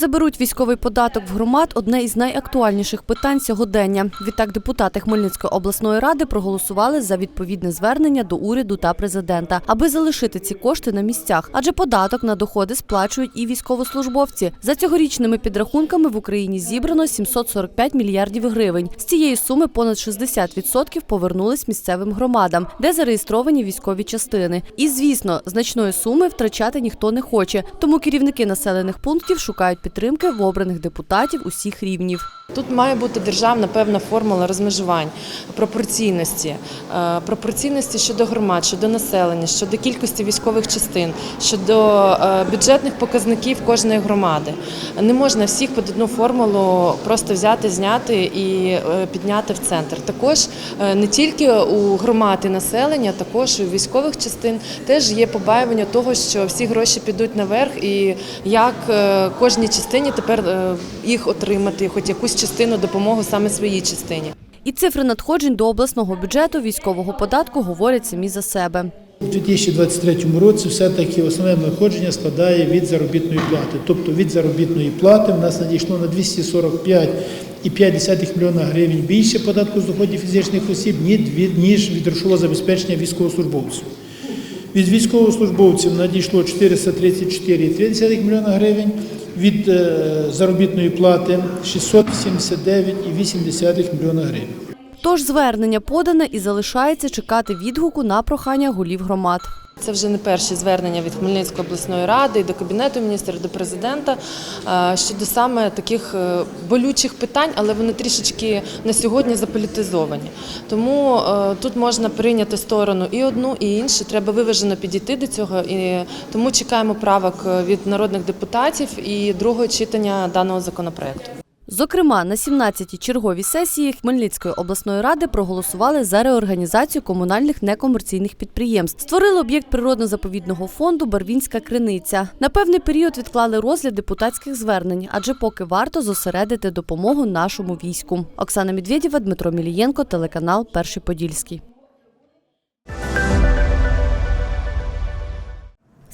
заберуть військовий податок в громад одне із найактуальніших питань сьогодення. Відтак депутати Хмельницької обласної ради проголосували за відповідне звернення до уряду та президента, аби залишити ці кошти на місцях. Адже податок на доходи сплачують і військовослужбовці. За цьогорічними підрахунками в Україні зібрано 745 мільярдів гривень. З цієї суми понад 60% повернулись місцевим громадам, де зареєстровані військові частини. І звісно, значної суми втрачати ніхто не хоче. Тому керівники населених пунктів шукають підтримки в обраних депутатів усіх рівнів. Тут має бути державна певна формула розмежувань, пропорційності, Е, пропорційності щодо громад, щодо населення, щодо кількості військових частин, щодо е, бюджетних показників кожної громади. Не можна всіх під одну формулу просто взяти, зняти і е, підняти в центр. Також не тільки у громад і населення, також у військових частин теж є побаювання того, що всі гроші підуть наверх, і як е, кожній частині тепер е, їх отримати, хоч якусь частину допомоги саме своїй частині. І цифри надходжень до обласного бюджету військового податку говорять самі за себе. У 2023 році все-таки основне надходження складає від заробітної плати. Тобто від заробітної плати в нас надійшло на 245,5 мільйона гривень більше податку з доходів фізичних осіб, ніж від грошового забезпечення військовослужбовців. Від військовослужбовців надійшло 434,3 мільйона гривень, від е, заробітної плати 679,8 мільйона гривень. Тож звернення подане і залишається чекати відгуку на прохання голів громад. Це вже не перші звернення від Хмельницької обласної ради і до кабінету міністра, і до президента щодо саме таких е, болючих питань, але вони трішечки на сьогодні заполітизовані. Тому е, тут можна прийняти сторону і одну, і іншу. Треба виважено підійти до цього. І тому чекаємо правок е, від народних депутатів і другого читання даного законопроекту. Зокрема, на 17-й черговій сесії Хмельницької обласної ради проголосували за реорганізацію комунальних некомерційних підприємств. Створили об'єкт природно-заповідного фонду Барвінська криниця. На певний період відклали розгляд депутатських звернень, адже поки варто зосередити допомогу нашому війську. Оксана Медведєва, Дмитро Мілієнко, телеканал Перший Подільський.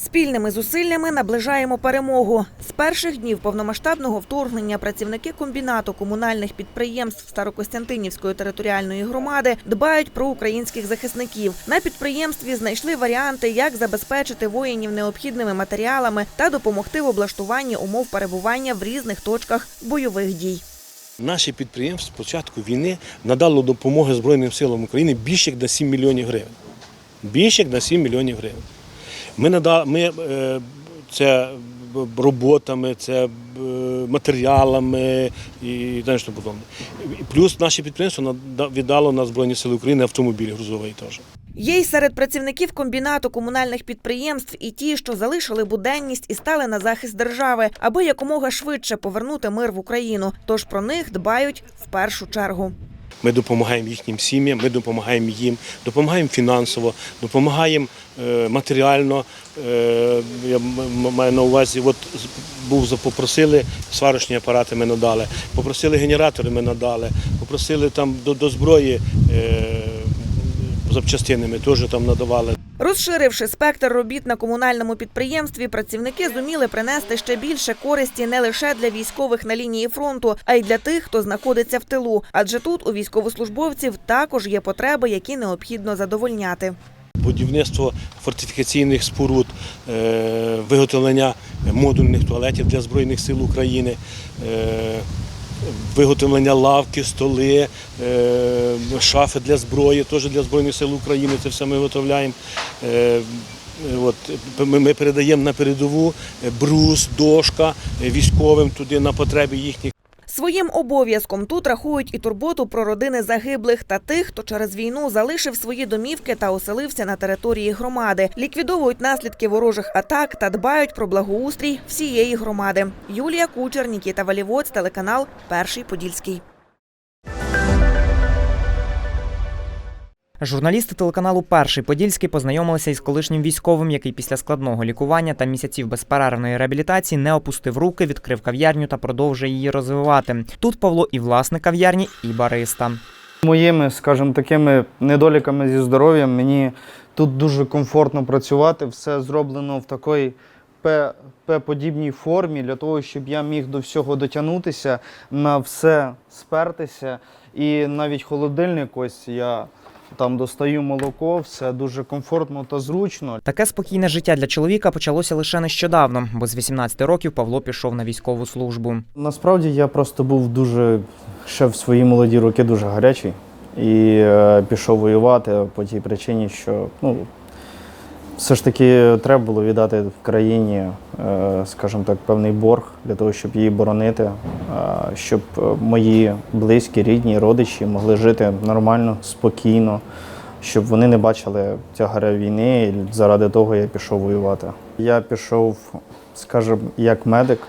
Спільними зусиллями наближаємо перемогу. З перших днів повномасштабного вторгнення працівники комбінату комунальних підприємств Старокостянтинівської територіальної громади дбають про українських захисників. На підприємстві знайшли варіанти, як забезпечити воїнів необхідними матеріалами та допомогти в облаштуванні умов перебування в різних точках бойових дій. Наше підприємство з початку війни надало допомоги Збройним силам України більше як на 7 мільйонів гривень. Більше як на 7 мільйонів гривень. Ми надали, ми, е, це роботами, це матеріалами і далі подобне. Плюс наше підприємство нада- віддало на Збройні Сили України автомобіль грузовий теж. Є й серед працівників комбінату комунальних підприємств і ті, що залишили буденність і стали на захист держави, аби якомога швидше повернути мир в Україну. Тож про них дбають в першу чергу. Ми допомагаємо їхнім сім'ям, ми допомагаємо їм, допомагаємо фінансово, допомагаємо е, матеріально. Е, я маю на увазі, от був попросили сварочні апарати, ми надали, попросили генератори, ми надали, попросили там до, до зброї е, запчастини, ми теж там надавали. Розширивши спектр робіт на комунальному підприємстві, працівники зуміли принести ще більше користі не лише для військових на лінії фронту, а й для тих, хто знаходиться в тилу. Адже тут у військовослужбовців також є потреби, які необхідно задовольняти. Будівництво фортифікаційних споруд, е, виготовлення модульних туалетів для Збройних сил України, е, виготовлення лавки, столи, е, шафи для зброї, теж для Збройних сил України. Це все ми виготовляємо. Е, От, ми, передаємо на передову е, брус, дошка військовим туди на потреби їхніх. Своїм обов'язком тут рахують і турботу про родини загиблих та тих, хто через війну залишив свої домівки та оселився на території громади, ліквідовують наслідки ворожих атак та дбають про благоустрій всієї громади. Юлія Кучер, Нікіта Валівоць, телеканал Перший Подільський. Журналісти телеканалу Перший Подільський познайомилися із колишнім військовим, який після складного лікування та місяців безперервної реабілітації не опустив руки, відкрив кав'ярню та продовжує її розвивати. Тут Павло і власник кав'ярні, і бариста. Моїми, скажімо, такими недоліками зі здоров'ям мені тут дуже комфортно працювати. Все зроблено в такій П-подібній формі для того, щоб я міг до всього дотягнутися, на все спертися. І навіть холодильник, ось я там достаю молоко, все дуже комфортно та зручно. Таке спокійне життя для чоловіка почалося лише нещодавно, бо з 18 років Павло пішов на військову службу. Насправді я просто був дуже ще в свої молоді роки дуже гарячий і е, пішов воювати по тій причині, що ну, все ж таки треба було віддати в країні, е, скажімо так, певний борг для того, щоб її боронити, е, щоб е, мої близькі, рідні, родичі могли жити нормально, спокійно, щоб вони не бачили тягаря війни. І заради того я пішов воювати. Я пішов, скажімо, як медик.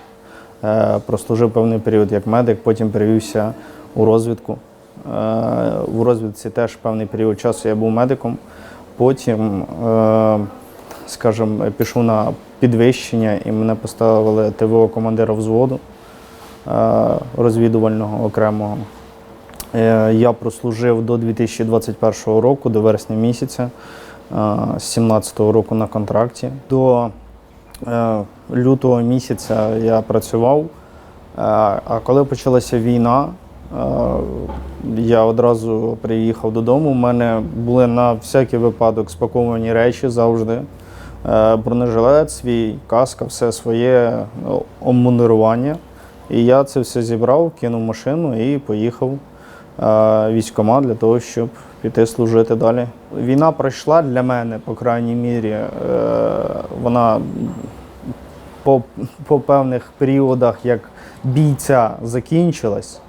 Прослужив певний період як медик, потім перевівся у розвідку. У розвідці теж певний період часу я був медиком. Потім, е, скажімо, пішов на підвищення і мене поставили ТВО командира взводу е, розвідувального окремого. Е, Я прослужив до 2021 року, до вересня місяця, з 17-го року на контракті. До лютого місяця я працював, а коли почалася війна, я одразу приїхав додому. У мене були на всякий випадок спаковані речі завжди. Е, Бронежилет, свій, каска, все своє ну, обмундирування. І я це все зібрав, кинув машину і поїхав е, в військкомат для того, щоб піти служити далі. Війна пройшла для мене, по крайній мірі. Е, Вона по, по певних періодах як бійця закінчилась.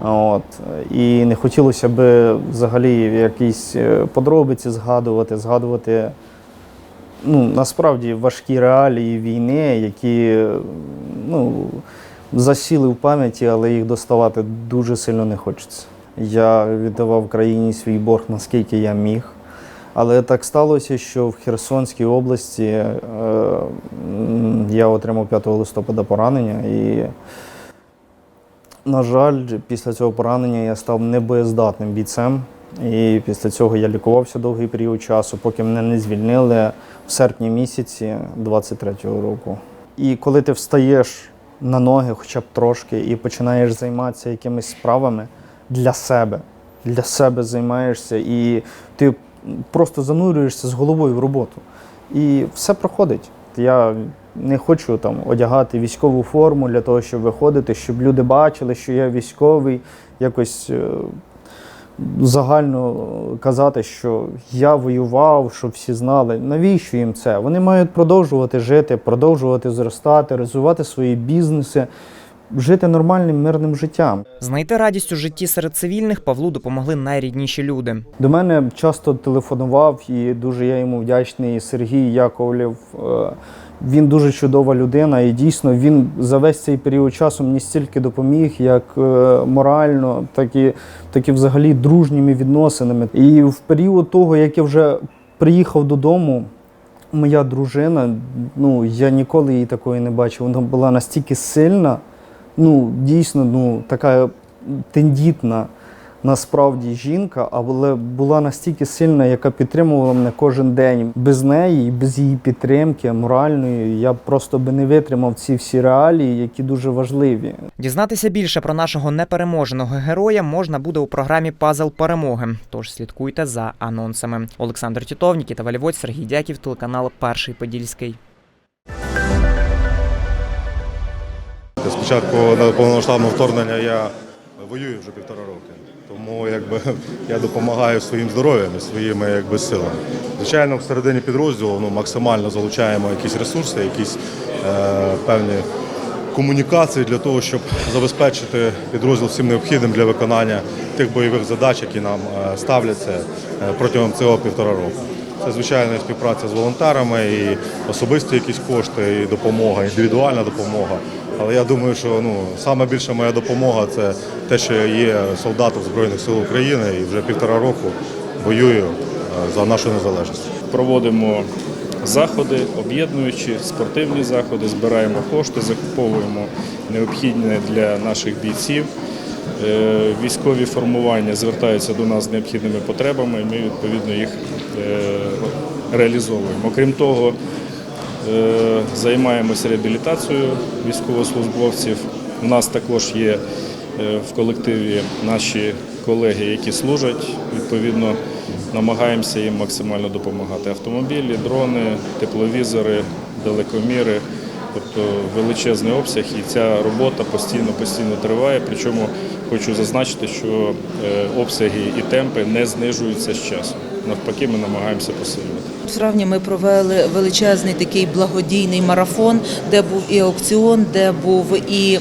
От, і не хотілося б взагалі якісь е, подробиці згадувати, згадувати ну, насправді важкі реалії війни, які ну, засіли в пам'яті, але їх доставати дуже сильно не хочеться. Я віддавав країні свій борг, наскільки я міг. Але так сталося, що в Херсонській області е, я отримав 5 листопада поранення і, на жаль, після цього поранення я став небоєздатним бійцем. І після цього я лікувався довгий період часу, поки мене не звільнили в серпні місяці 23-го року. І коли ти встаєш на ноги хоча б трошки і починаєш займатися якимись справами для себе, для себе займаєшся, і ти просто занурюєшся з головою в роботу. І все проходить. Я не хочу там одягати військову форму для того, щоб виходити, щоб люди бачили, що я військовий, якось е, загально казати, що я воював, щоб всі знали. Навіщо їм це? Вони мають продовжувати жити, продовжувати зростати, розвивати свої бізнеси, жити нормальним мирним життям. Знайти радість у житті серед цивільних Павлу допомогли найрідніші люди. До мене часто телефонував і дуже я йому вдячний Сергій Яковлєв. Е, Він дуже чудова людина, і дійсно він за весь цей період часу мені стільки допоміг, як е, морально, так і, так і взагалі дружніми відносинами. І в період того, як я вже приїхав додому, моя дружина, ну я ніколи її такої не бачив. Вона була настільки сильна, ну дійсно, ну така тендітна насправді жінка, але була настільки сильна, яка підтримувала мене кожен день. Без неї без її підтримки моральної я просто би не витримав ці всі реалії, які дуже важливі. Дізнатися більше про нашого непереможеного героя можна буде у програмі Пазл перемоги. Тож слідкуйте за анонсами. Олександр Тітов, Нікіта Валівоць, Сергій Дяків, телеканал Перший Подільський. Спочатку повномасштабного вторгнення я воюю вже півтора роки, тому якби я допомагаю своїм здоров'ям і своїми якби силами. Звичайно, всередині підрозділу ну, максимально залучаємо якісь ресурси, якісь е, певні комунікації для того, щоб забезпечити підрозділ всім необхідним для виконання тих бойових задач, які нам е, ставляться е, протягом цього півтора року. Це звичайно співпраця з волонтерами, і особисті якісь кошти, і допомога, індивідуальна допомога. Але я думаю, що ну саме більша моя допомога це те, що я є солдатом Збройних сил України і вже півтора року воюю е, за нашу незалежність. проводимо заходи, об'єднуючі спортивні заходи, збираємо кошти, закуповуємо необхідне для наших бійців. Е, Військові формування звертаються до нас з необхідними потребами, і ми відповідно їх е, реалізовуємо. Окрім того, Займаємося реабілітацією військовослужбовців. У нас також є е, в колективі наші колеги, які служать. Відповідно, намагаємося їм максимально допомагати. Автомобілі, дрони, тепловізори, далекоміри. Тобто величезний обсяг, і ця робота постійно постійно триває. Причому хочу зазначити, що е, обсяги і темпи не знижуються з часом. Навпаки, ми намагаємося посилювати. В травні ми провели величезний такий благодійний марафон, де був і аукціон, де був і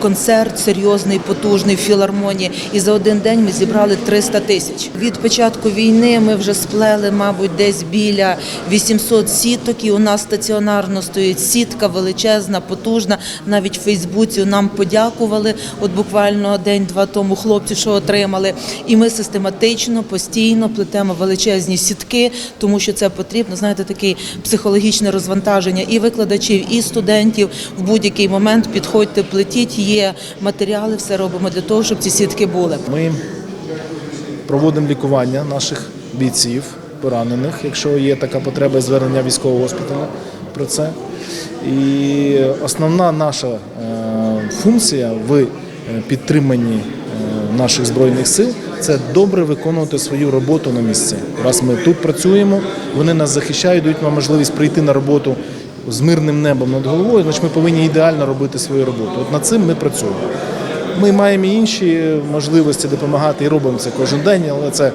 концерт серйозний, потужний в філармонії. І за один день ми зібрали 300 тисяч. Від початку війни ми вже сплели, мабуть, десь біля 800 сіток. І у нас стаціонарно стоїть сітка величезна, потужна. Навіть в Фейсбуці нам подякували. От буквально день-два тому хлопці, що отримали. І ми систематично, постійно плетемо величезні сітки, тому що це потрібно. Знаєте, таке психологічне розвантаження і викладачів, і студентів в будь-який момент підходьте, плетіть. Є матеріали, все робимо для того, щоб ці сітки були. Ми проводимо лікування наших бійців, поранених, якщо є така потреба звернення військового госпіталю про це. І основна наша е, функція в е, підтриманні наших збройних сил це добре виконувати свою роботу на місці. Раз ми тут працюємо, вони нас захищають, дають нам можливість прийти на роботу з мирним небом над головою, значить ми повинні ідеально робити свою роботу. От над цим ми працюємо. Ми маємо інші можливості допомагати і робимо це кожен день, але це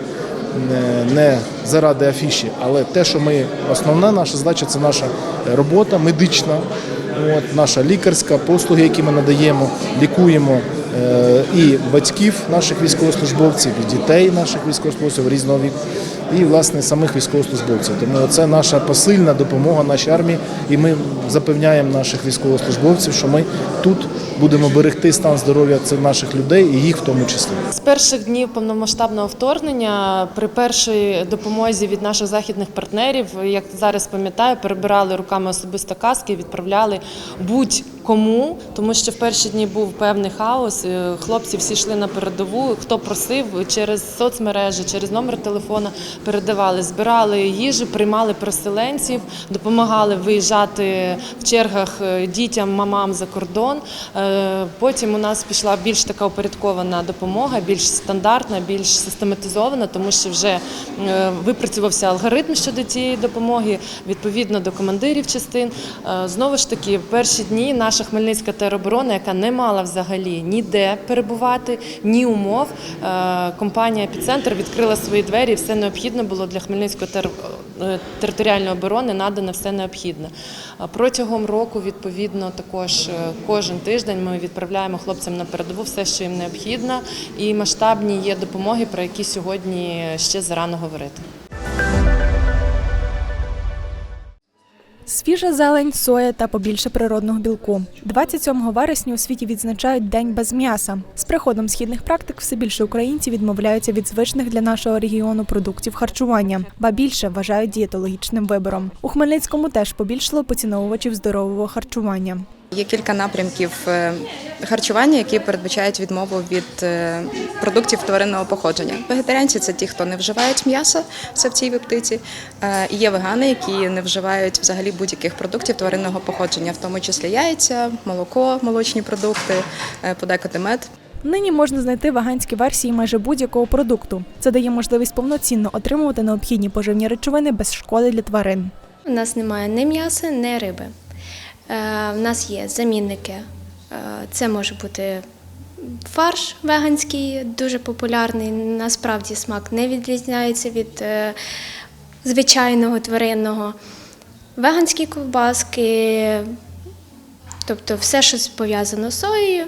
не, не заради афіші. Але те, що ми основна наша задача, це наша робота медична, от, наша лікарська, послуги, які ми надаємо, лікуємо е, і батьків наших військовослужбовців, і дітей наших військовослужбовців різного віку, і власне самих військовослужбовців. Тому це наша посильна допомога нашій армії, і ми запевняємо наших військовослужбовців, що ми тут будемо берегти стан здоров'я цих наших людей і їх в тому числі. З перших днів повномасштабного вторгнення при першій допомозі від наших західних партнерів, як зараз пам'ятаю, перебирали руками особисто каски, відправляли будь-кому, тому що в перші дні був певний хаос. е, Хлопці всі йшли на передову. Хто просив через соцмережі, через номер телефона передавали, збирали їжу, приймали переселенців, допомагали виїжджати в чергах е, дітям, мамам за кордон. Потім у нас пішла більш така упорядкована допомога, більш стандартна, більш систематизована, тому що вже е, випрацювався алгоритм щодо цієї допомоги, відповідно до командирів частин. Е, Знову ж таки, в перші дні наша Хмельницька тероборона, яка не мала взагалі ніде перебувати, ні умов. е, Компанія Епіцентр відкрила свої двері, і все необхідне було для Хмельницької тер- територіальної оборони надано все необхідне. Протягом року, відповідно, також кожен тиждень ми відправляємо хлопцям на передову все, що їм необхідно, і масштабні є допомоги, про які сьогодні ще зарано говорити. Свіжа зелень, соя та побільше природного білку. 27 вересня у світі відзначають День без м'яса. З приходом східних практик все більше українців відмовляються від звичних для нашого регіону продуктів харчування, ба більше вважають дієтологічним вибором. У Хмельницькому теж побільшало поціновувачів здорового харчування. Є кілька напрямків е, харчування, які передбачають відмову від е, продуктів тваринного походження. Вегетаріанці це ті, хто не вживають м'яса савців і птиці. Е, Є вегани, які не вживають взагалі будь-яких продуктів тваринного походження, в тому числі яйця, молоко, молочні продукти, подекуди мед. Нині можна знайти веганські версії майже будь-якого продукту. Це дає можливість повноцінно отримувати необхідні поживні речовини без шкоди для тварин. У нас немає ні м'яса, ні риби. Е, У нас є замінники. Е, Це може бути фарш веганський, дуже популярний. Насправді смак не відрізняється від е, звичайного тваринного. Веганські ковбаски, тобто все, що пов'язано з соєю,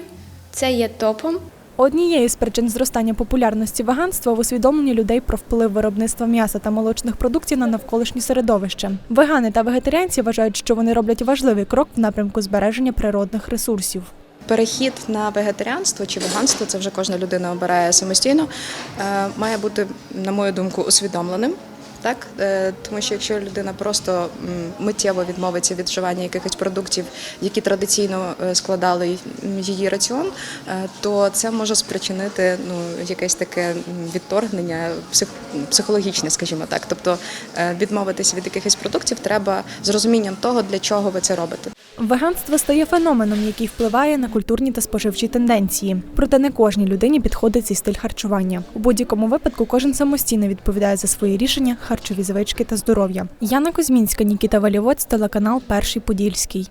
це є топом. Однією з причин зростання популярності веганства в усвідомленні людей про вплив виробництва м'яса та молочних продуктів на навколишнє середовище. Вегани та вегетаріанці вважають, що вони роблять важливий крок в напрямку збереження природних ресурсів. Перехід на вегетаріанство чи веганство це вже кожна людина обирає самостійно. е, Має бути, на мою думку, усвідомленим. Так, Е, тому що якщо людина просто миттєво відмовиться від вживання якихось продуктів, які традиційно е, складали її раціон, е, то це може спричинити ну якесь таке відторгнення психологічне, скажімо так. Тобто відмовитися від якихось продуктів треба з розумінням того, для чого ви це робите. Веганство стає феноменом, який впливає на культурні та споживчі тенденції. Проте не кожній людині підходить цей стиль харчування. У будь-якому випадку кожен самостійно відповідає за свої рішення, харчові звички та здоров'я. Яна Кузьмінська, Нікіта Валівоць, телеканал Перший Подільський.